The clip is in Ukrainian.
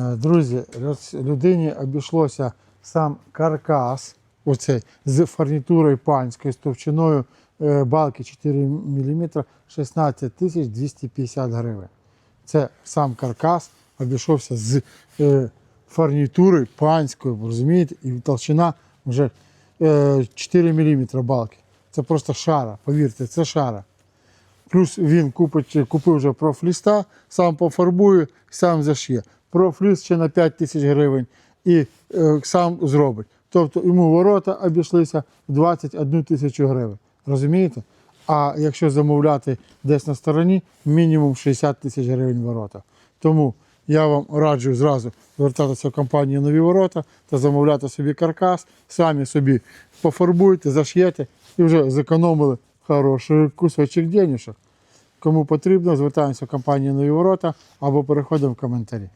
Е, Друзі, людині обійшлося сам каркас, оцей з фарнітурою панською, з товщиною е, балки 4 мм 16 тисяч 250 гривень. Це сам каркас обійшовся з е, фарнітурою панською, розумієте, і толщина вже е, 4 мм балки. Це просто шара, повірте, це шара. Плюс він купить, купив вже профліста, сам пофарбує, сам зашє. Профліст ще на 5 тисяч гривень і е, сам зробить. Тобто йому ворота обійшлися 21 тисячу гривень. Розумієте? А якщо замовляти десь на стороні, мінімум 60 тисяч гривень ворота. Тому я вам раджу зразу звертатися в компанію Нові ворота та замовляти собі каркас, самі собі пофарбуйте, заш'єте і вже зекономили хороший кусочок денежок. Кому потрібно, звертаємося в компанію Нові ворота або переходимо в коментарі.